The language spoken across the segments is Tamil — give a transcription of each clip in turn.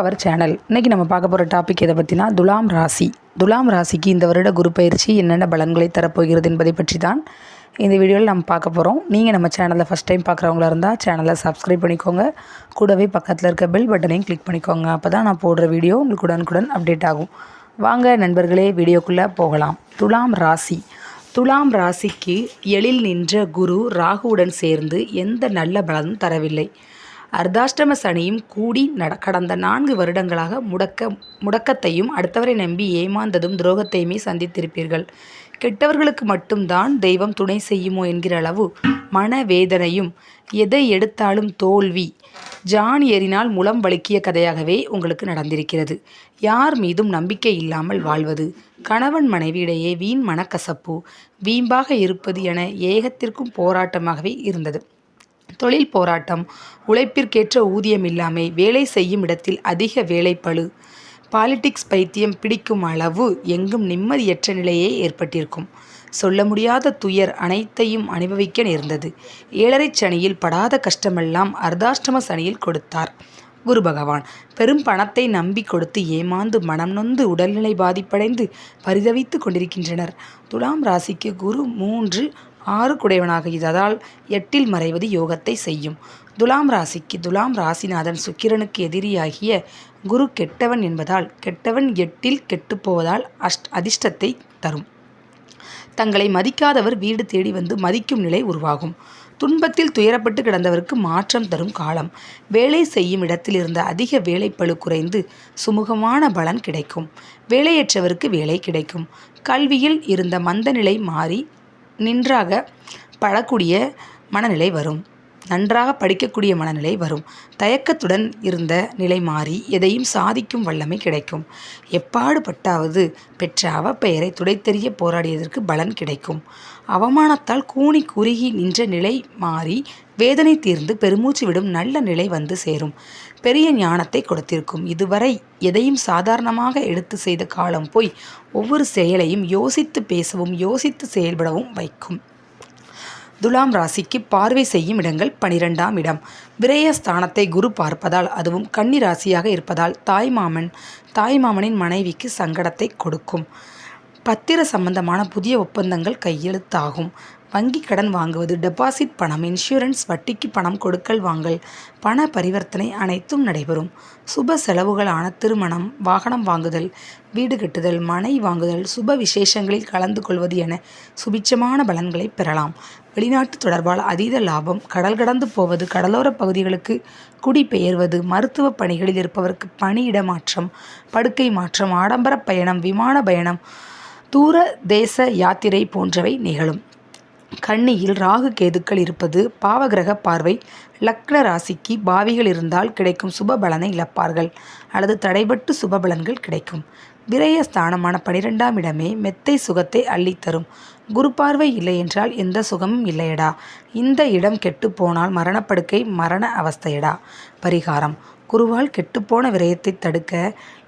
அவர் சேனல் இன்னைக்கு நம்ம பார்க்க போகிற டாபிக் எதை பற்றினா துலாம் ராசி. துலாம் ராசிக்கு இந்த வருட குரு பயிற்சி என்னென்ன பலன்களை தரப்போகிறது என்பதை பற்றி தான் இந்த வீடியோவில் நம்ம பார்க்க போகிறோம் நீங்கள் நம்ம சேனலில் ஃபஸ்ட் டைம் பார்க்குறவங்களா இருந்தால் சேனலை சப்ஸ்கிரைப் பண்ணிக்கோங்க. கூடவே பக்கத்தில் இருக்க பெல் பட்டனையும் கிளிக் பண்ணிக்கோங்க. அப்போ தான் நான் போடுற வீடியோ உங்களுக்கு உடனுக்குடன் அப்டேட் ஆகும். வாங்க நண்பர்களே வீடியோக்குள்ளே போகலாம். துலாம் ராசி. துலாம் ராசிக்கு எழில் நின்ற குரு ராகுவுடன் சேர்ந்து எந்த நல்ல பலனும் தரவில்லை. அர்த்தாஷ்டம சனியும் கூடி நட கடந்த நான்கு வருடங்களாக முடக்க முடக்கத்தையும் அடுத்தவரை நம்பி ஏமாந்ததும் துரோகத்தையுமே சந்தித்திருப்பீர்கள். கெட்டவர்களுக்கு மட்டும்தான் தெய்வம் துணை செய்யுமோ என்கிற அளவு மனவேதனையும் எதை எடுத்தாலும் தோல்வி ஜான் ஏறினால் முலம் வழுக்கிய கதையாகவே உங்களுக்கு நடந்திருக்கிறது. யார் மீதும் நம்பிக்கை இல்லாமல் வாழ்வது. கணவன் மனைவியிடையே வீண் மனக்கசப்பு வீம்பாக இருப்பது என ஏகத்திற்கும் போராட்டமாகவே இருந்தது. தொழில் போராட்டம் உழைப்பிற்கேற்ற ஊதியம் இல்லாமை வேலை செய்யும் இடத்தில் அதிக வேலைப்பளு. பாலிடிக்ஸ் பைத்தியம் பிடிக்கும் அளவு எங்கும் நிம்மதியற்ற நிலையே ஏற்பட்டிருக்கும். சொல்ல முடியாத துயர் அனைத்தையும் அனுபவிக்க நேர்ந்தது. ஏழரை சனியில் படாத கஷ்டமெல்லாம் அர்த்தாஷ்டம சனியில் கொடுத்தார். குரு பகவான் பெரும் பணத்தை நம்பி கொடுத்து ஏமாந்து மனம் நொந்து உடல்நிலை பாதிப்படைந்து பரிதவித்து கொண்டிருக்கின்றனர். துலாம் ராசிக்கு குரு மூன்று ஆறு இதால் எட்டில் மறைவது யோகத்தை செய்யும். துலாம் ராசிக்கு துலாம் ராசிநாதன் சுக்கிரனுக்கு எதிரியாகிய குரு கெட்டவன் என்பதால் கெட்டவன் எட்டில் கெட்டுப்போவதால் அஷ்ட் அதிர்ஷ்டத்தை தரும். தங்களை மதிக்காதவர் வீடு தேடி வந்து மதிக்கும் நிலை உருவாகும். துன்பத்தில் துயரப்பட்டு கிடந்தவருக்கு மாற்றம் தரும் காலம். வேலை செய்யும் இடத்தில் இருந்த அதிக வேலைப்பழு குறைந்து சுமூகமான பலன் கிடைக்கும். வேலையற்றவருக்கு வேலை கிடைக்கும். கல்வியில் இருந்த மந்த நிலை மாறி நின்றாக பழக்கூடிய மனநிலை வரும். நன்றாக படிக்கக்கூடிய மனநிலை வரும். தயக்கத்துடன் இருந்த நிலை மாறி எதையும் சாதிக்கும் வல்லமை கிடைக்கும். எப்பாடுபட்டாவது பெற்ற அவப்பெயரை துடைத்தெறிய போராடியதற்கு பலன் கிடைக்கும். அவமானத்தால் கூனி குறுகி நின்ற நிலை மாறி வேதனை தீர்ந்து பெருமூச்சு விடும் நல்ல நிலை வந்து சேரும். பெரிய ஞானத்தை கொடுத்திருக்கும். இதுவரை எதையும் சாதாரணமாக எடுத்து செய்த காலம் போய் ஒவ்வொரு செயலையும் யோசித்து பேசவும் யோசித்து செயல்படவும் வைக்கும். துலாம் ராசிக்கு பார்வை செய்யும் இடங்கள் பனிரெண்டாம் இடம். விரயஸ்தானத்தை குரு பார்ப்பதால் அதுவும் கன்னி ராசியாக இருப்பதால் தாய்மாமன் தாய்மாமனின் மனைவிக்கு சங்கடத்தை கொடுக்கும். பத்திர சம்பந்தமான புதிய ஒப்பந்தங்கள் கையெழுத்தாகும். வங்கி கடன் வாங்குவது டெபாசிட் பணம் இன்சூரன்ஸ் வட்டிக்கு பணம் கொடுக்கல் வாங்கல் பண பரிவர்த்தனை அனைத்தும் நடைபெறும். சுப செலவுகளான திருமணம் வாகனம் வாங்குதல் வீடு கட்டுதல் மனை வாங்குதல் சுப விசேஷங்களில் கலந்து கொள்வது என சுபிச்சமான பலன்களை பெறலாம். வெளிநாட்டு தொடர்பால் அதீத லாபம் கடல் கடந்து போவது கடலோர பகுதிகளுக்கு குடிபெயர்வது மருத்துவ பணிகளில் இருப்பவருக்கு பணியிட மாற்றம் படுக்கை மாற்றம் ஆடம்பர பயணம் விமான பயணம் தூர தேச யாத்திரை போன்றவை நிகழும். கண்ணியில் ராகு கேதுக்கள் இருப்பது பாவகிரக பார்வை. லக்ன ராசிக்கு பாவிகள் இருந்தால் கிடைக்கும் சுப பலனை இழப்பார்கள். அல்லது தடைபட்டு சுப பலன்கள் கிடைக்கும். விரய ஸ்தானமான பனிரெண்டாம் இடமே மெத்தை சுகத்தை அள்ளித்தரும் குரு பார்வை இல்லை என்றால் எந்த சுகமும் இல்லையடா. இந்த இடம் கெட்டுப்போனால் மரணப்படுக்கை மரண அவஸ்தையடா. பரிகாரம். குருவால் கெட்டுப்போன விரயத்தை தடுக்க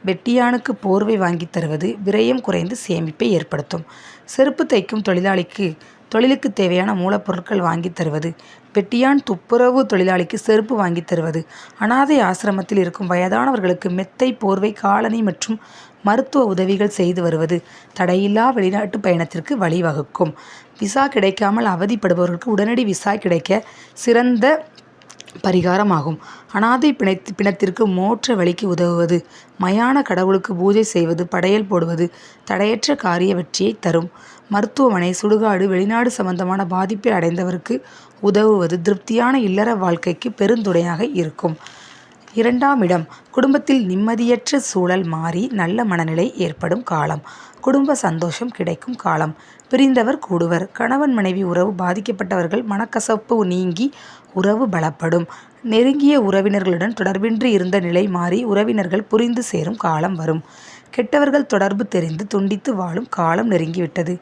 வெட்டியானுக்கு போர்வை வாங்கி தருவது விரயம் குறைந்து சேமிப்பை ஏற்படுத்தும். செருப்பு தைக்கும் தொழிலாளிக்கு தொழிலுக்கு தேவையான மூலப்பொருட்கள் வாங்கி தருவது வெட்டியான் துப்புரவு தொழிலாளிக்கு செருப்பு வாங்கி தருவது அனாதை ஆசிரமத்தில் இருக்கும் வயதானவர்களுக்கு மெத்தை போர்வை காலனி மற்றும் மருத்துவ உதவிகள் செய்து வருவது தடையில்லா வெளிநாட்டு பயணத்திற்கு வழிவகுக்கும். விசா கிடைக்காமல் அவதிப்படுபவர்களுக்கு உடனடி விசா கிடைக்க சிறந்த பரிகாரமாகும். அனாதை பிணைத்து பிணத்திற்கு மோற்ற வழிக்கு உதவுவது மயான கடவுளுக்கு பூஜை செய்வது படையல் போடுவது தடையற்ற காரிய வெற்றியை தரும். மருத்துவமனை சுடுகாடு வெளிநாடு சம்பந்தமான பாதிப்பை அடைந்தவருக்கு உதவுவது திருப்தியான இல்லற வாழ்க்கைக்கு பெருந்துணையாக இருக்கும். இரண்டாம் இடம். குடும்பத்தில் நிம்மதியற்ற சூழல் மாறி நல்ல மனநிலை ஏற்படும் காலம். குடும்ப சந்தோஷம் கிடைக்கும் காலம். பிரிந்தவர் கூடுவர். கணவன் மனைவி உறவு பாதிக்கப்பட்டவர்கள் மனக்கசப்பு நீங்கி உறவு பலப்படும். நெருங்கிய உறவினர்களுடன் தொடர்பின்றி இருந்த நிலை மாறி உறவினர்கள் புரிந்து சேரும் காலம் வரும். கெட்டவர்கள் தொடர்பு தெரிந்து துண்டித்து வாழும் காலம் நெருங்கிவிட்டது.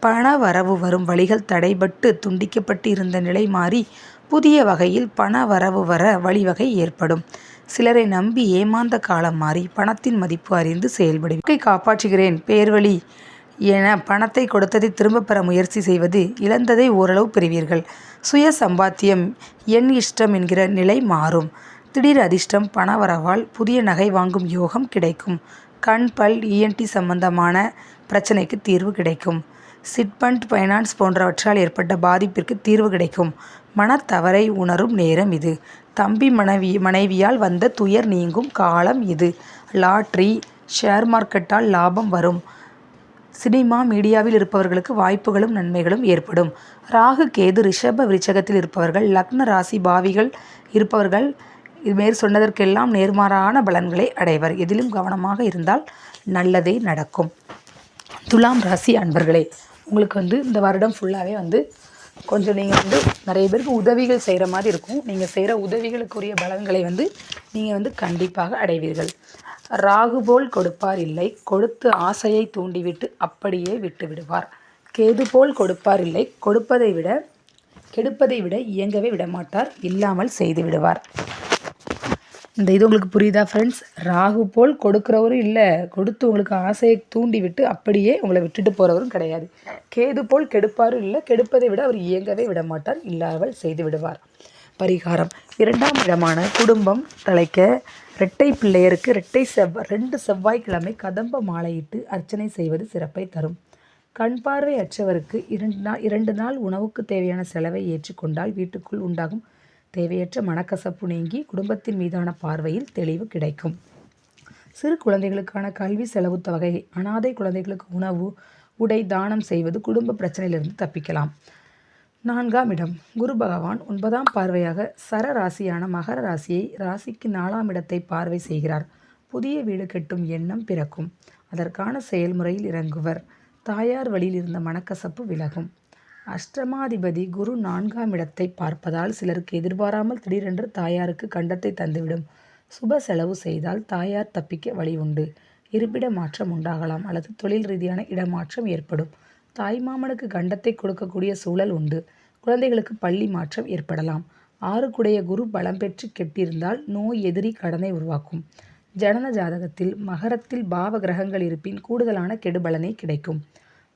பண வரவு வரும் வழிகள் தடைபட்டு துண்டிக்கப்பட்டு இருந்த நிலை மாறி புதிய வகையில் பண வரவு வர வழிவகை ஏற்படும். சிலரை நம்பி ஏமாந்த காலம் மாறி பணத்தின் மதிப்பு அறிந்து செயல்படும் காப்பாற்றுகிறேன் பேர்வழி என பணத்தை கொடுத்ததை திரும்பப் பெற முயற்சி செய்வது இழந்ததை ஓரளவு பெறுவீர்கள். சுய சம்பாத்தியம் என் இஷ்டம் என்கிற நிலை மாறும். திடீர் அதிர்ஷ்டம் பணவரவால் புதிய நகை வாங்கும் யோகம் கிடைக்கும். கண் பல் இஎன்டி சம்பந்தமான பிரச்சனைக்கு தீர்வு கிடைக்கும். சிட்பண்ட் ஃபைனான்ஸ் போன்றவற்றால் ஏற்பட்ட பாதிப்பிற்கு தீர்வு கிடைக்கும். மனத்தவறை உணரும் நேரம் இது. தம்பி மனைவி மனைவியால் வந்த துயர் நீங்கும் காலம் இது. லாட்ரி ஷேர் மார்க்கெட்டால் லாபம் வரும். சினிமா மீடியாவில் இருப்பவர்களுக்கு வாய்ப்புகளும் நன்மைகளும் ஏற்படும். ராகு கேது ரிஷப விருச்சகத்தில் இருப்பவர்கள் லக்ன ராசி பாவிகள் இருப்பவர்கள் இதுமாரி சொன்னதற்கெல்லாம் நேர்மாறான பலன்களை அடைவர். எதிலும் கவனமாக இருந்தால் நல்லதே நடக்கும். துலாம் ராசி அன்பர்களே உங்களுக்கு வந்து இந்த வருடம் ஃபுல்லாகவே வந்து கொஞ்சம் நீங்கள் வந்து நிறைய பேருக்கு உதவிகள் செய்கிற மாதிரி இருக்கும். நீங்கள் செய்கிற உதவிகளுக்குரிய பலன்களை வந்து நீங்கள் வந்து கண்டிப்பாக அடைவீர்கள். ராகு போல் கொடுப்பார் இல்லை. கொடுத்து ஆசையை தூண்டிவிட்டு அப்படியே விட்டு விடுவார். கேது போல் கொடுப்பார் இல்லை. கொடுப்பதை விட கெடுப்பதை விட இயங்கவே விடமாட்டார். இல்லாமல் செய்து விடுவார். இந்த இது உங்களுக்கு புரியுதா ஃப்ரெண்ட்ஸ் ராகு போல் கொடுக்குறவரும் இல்லை. கொடுத்து உங்களுக்கு ஆசையை தூண்டி விட்டு அப்படியே உங்களை விட்டுட்டு போகிறவரும் கிடையாது. கேது போல் கெடுப்பாரும் இல்லை. கெடுப்பதை விட அவர் இயங்கவே விட மாட்டார் இல்லாமல் செய்து விடுவார். பரிகாரம். இரண்டாம் இடமான குடும்பம் தலைக்க இரட்டை பிள்ளையருக்கு இரட்டை செவ்வாய் ரெண்டு செவ்வாய்க்கிழமை கதம்ப மாலையிட்டு அர்ச்சனை செய்வது சிறப்பை தரும். கண் பார்வை அற்றவருக்கு இரண்டு நாள் இரண்டு நாள் உணவுக்கு தேவையான செலவை ஏற்றுக்கொண்டால் வீட்டுக்குள் உண்டாகும் தேவையற்ற மனக்கசப்பு நீங்கி குடும்பத்தின் மீதான பார்வையில் தெளிவு கிடைக்கும். சிறு குழந்தைகளுக்கான கல்வி செலவு தொகை அனாதை குழந்தைகளுக்கு உணவு உடை தானம் செய்வது குடும்ப பிரச்சனையிலிருந்து தப்பிக்கலாம். நான்காம் இடம் குரு பகவான் ஒன்பதாம் பார்வையாக சர ராசியான மகர ராசியை ராசிக்கு நாலாம் இடத்தை பார்வை செய்கிறார். புதிய வீடு கட்டும் எண்ணம் பிறக்கும். அதற்கான செயல்முறையில் இறங்குவர். தாயார் வழியில் இருந்த மனக்கசப்பு விலகும். அஷ்டமாதிபதி குரு நான்காம் இடத்தை பார்ப்பதால் சிலருக்கு எதிர்பாராமல் திடீரென்று தாயாருக்கு கண்டத்தை தந்துவிடும். சுப செலவு செய்தால் தாயார் தப்பிக்க வழி உண்டு இருப்பிட மாற்றம் உண்டாகலாம் அல்லது தொழில் ரீதியான இடமாற்றம் ஏற்படும். தாய்மாமனுக்கு கண்டத்தை கொடுக்கக்கூடிய சூழல் உண்டு. குழந்தைகளுக்கு பள்ளி மாற்றம் ஏற்படலாம். ஆறுக்குடைய குரு பலம் பெற்று கெட்டிருந்தால் நோய் எதிரி கடனை உருவாக்கும். ஜனன ஜாதகத்தில் மகரத்தில் பாவ கிரகங்கள் இருப்பின் கூடுதலான கெடுபலனை கிடைக்கும்.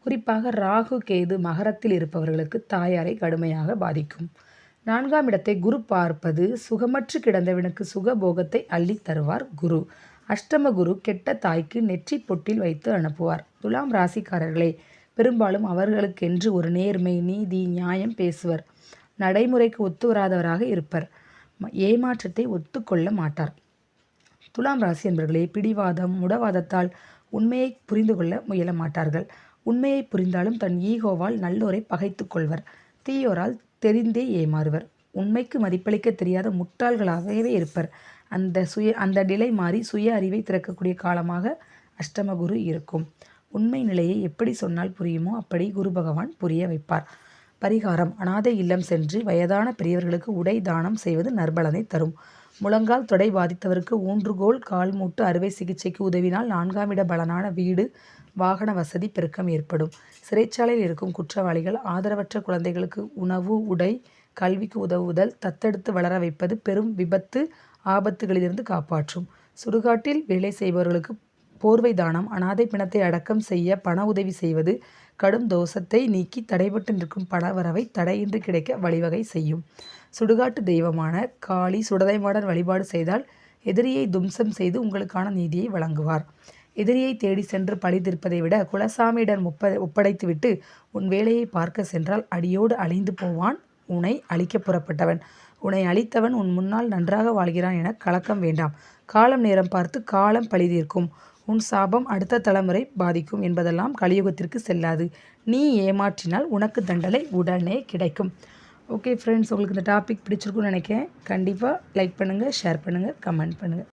குறிப்பாக ராகு கேது மகரத்தில் இருப்பவர்களுக்கு தாயாரை கடுமையாக பாதிக்கும். நான்காம் இடத்தை குரு பார்ப்பது சுகமற்று கிடந்தவனுக்கு சுகபோகத்தை அள்ளி தருவார் குரு. அஷ்டம குரு கெட்ட தாய்க்கு நெற்றி பொட்டில் வைத்து அனுப்புவார். துலாம் ராசிக்காரர்களே பெரும்பாலும் அவர்களுக்கென்று ஒரு நேர்மை நீதி நியாயம் பேசுவர். நடைமுறைக்கு ஒத்து வராதவராக இருப்பர். ஏமாற்றத்தை ஒத்துக்கொள்ள மாட்டார். துலாம் ராசி என்பவர்களே பிடிவாதம் முடவாதத்தால் உண்மையை புரிந்து கொள்ள முயல மாட்டார்கள். உண்மையை புரிந்தாலும் தன் ஈகோவால் நல்லோரை பகைத்து கொள்வர். தீயோரால் தெரிந்தே ஏமாறுவர். உண்மைக்கு மதிப்பளிக்க தெரியாத முட்டாள்களாகவே இருப்பர். அந்த சுய அந்த நிலை மாறி சுய அறிவை திறக்கக்கூடிய காலமாக அஷ்டமகுரு இருக்கும். உண்மை நிலையை எப்படி சொன்னால் புரியுமோ அப்படி குரு பகவான் புரிய வைப்பார். பரிகாரம் அனாதை இல்லம் சென்று வயதான பெரியவர்களுக்கு உடை தானம் செய்வது நற்பலனை தரும். முழங்கால் தொடை பாதித்தவருக்கு ஊன்றுகோல் கால் மூட்டு அறுவை சிகிச்சைக்கு உதவினால் நான்காம் இட பலனான வீடு வாகன வசதி பெருக்கம் ஏற்படும். சிறைச்சாலையில் இருக்கும் குற்றவாளிகள் ஆதரவற்ற குழந்தைகளுக்கு உணவு உடை கல்விக்கு உதவுதல் தத்தெடுத்து வளர வைப்பது பெரும் விபத்து ஆபத்துகளிலிருந்து காப்பாற்றும். சுடுகாட்டில் வேலை செய்பவர்களுக்கு போர்வை தானம் அனாதை பிணத்தை அடக்கம் செய்ய பண உதவி செய்வது கடும் தோஷத்தை நீக்கி தடைபட்டு நிற்கும் பணவரவை தடையின்றி கிடைக்க வழிவகை செய்யும். சுடுகாட்டு தெய்வமான காளி சுடதைமாடன் வழிபாடு செய்தால் எதிரியை தும்சம் செய்து உங்களுக்கான நீதியை வழங்குவார். எதிரியை தேடி சென்று பழி விட குலசாமியிடம் ஒப்ப ஒப்படைத்துவிட்டு உன் வேலையை பார்க்க சென்றால் அடியோடு அழிந்து போவான் உன்னை அழிக்க புறப்பட்டவன். உன்னை அழித்தவன் உன் முன்னால் நன்றாக வாழ்கிறான் என கலக்கம் வேண்டாம். காலம் நேரம் பார்த்து காலம் பழிதீர்க்கும் உன் சாபம் அடுத்த தலைமுறை பாதிக்கும் என்பதெல்லாம் கலியுகத்திற்கு செல்லாது. நீ ஏமாற்றினால் உனக்கு தண்டனை உடனே கிடைக்கும். ஓகே ஃப்ரெண்ட்ஸ் உங்களுக்கு இந்த டாபிக் பிடிச்சிருக்குன்னு நினைக்கிறேன். கண்டிப்பாக லைக் பண்ணுங்கள் ஷேர் பண்ணுங்கள் கமெண்ட் பண்ணுங்கள்